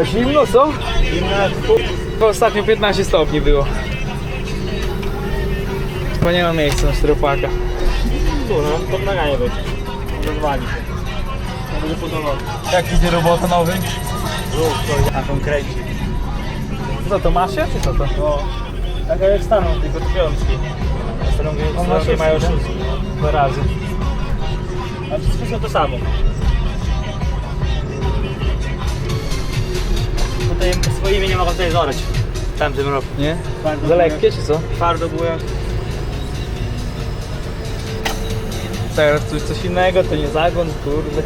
A zimno co? To ostatnio 15 stopni było. Bo nie ma miejsca na czteropaka. tu, no, pod nogami być. Rozwali się. To będzie podobało. Jak idzie robota nowy? Rób, to na tą kręci. Co to masz się, czy co to? No, taka jak staną, tylko piątki. A Strongi, On ma mają szóstki, szóstki. Dwa razy. A wszystko są to samo. Tutaj swoimi nie mogą tutaj zorać. W tamtym roku. Nie? Twardo Za lekkie czy co? Twardo były. Teraz tu coś innego, to nie zagon, kurde.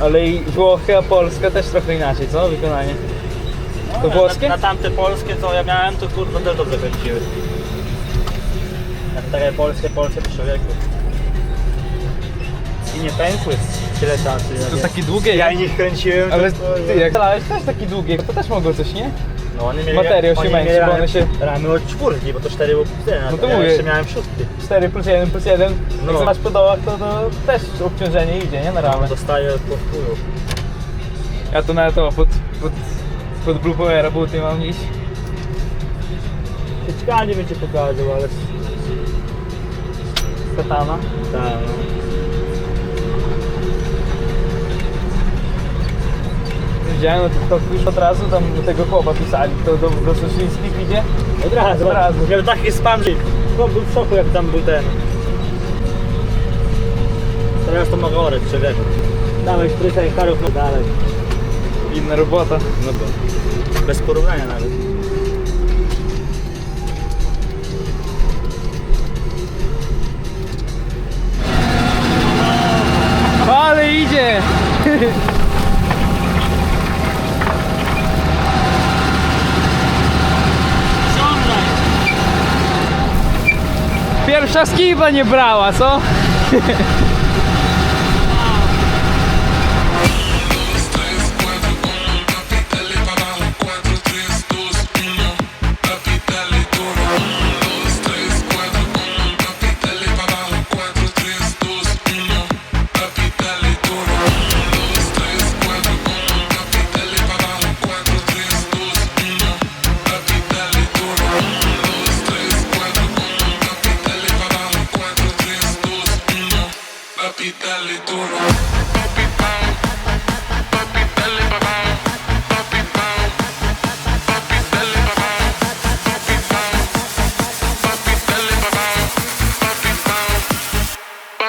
Ale i Włochy, a Polska też trochę inaczej, co? Wykonanie. No, To na- włoskie? Na, na tamte polskie, co ja miałem, to kurde też dobrze kręciły. A takie polskie, polskie to człowieku. I nie pękły tyle czasu. To jak takie długie, ja jak- ich kręciłem. Ale to, ty, jak strzelałeś też taki długi, to też mogło coś, nie? no, oni mieli, materiał się oni męczy, mieli bo ramy- one się- Ramy od czwórki, bo to cztery było tyle. No to ja mówię. jeszcze miałem szóstki. 4 plus 1 plus 1. No. Jak masz po dołach, to, to też obciążenie idzie, nie? Na ramę. Dostaję po wpływu. Ja to na to pod, pod, pod Blue Powera buty mam iść. Ciekawie bym cię pokazał, ale... Katana. Tak, no. Widziałem na TikToku już od razu tam do tego chłopa pisali, to do, do idzie. Od razu, Od razu. Miał taki spam, że chłop był w szoku jak tam był ten. Teraz to mogę orać człowieku. Dałeś trójkę hektarów, no dalej. Inna robota. No to. Bez porównania nawet. Pierwsza skiba nie brała, co?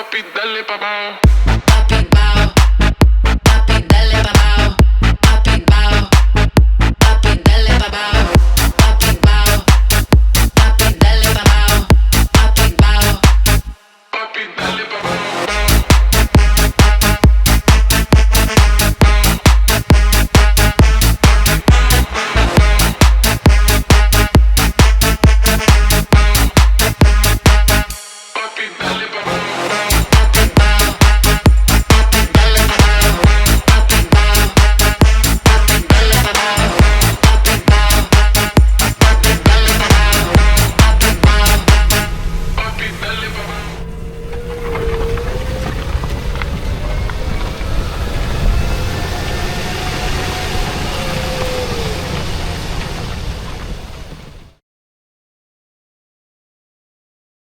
papi, dale papá. Papi,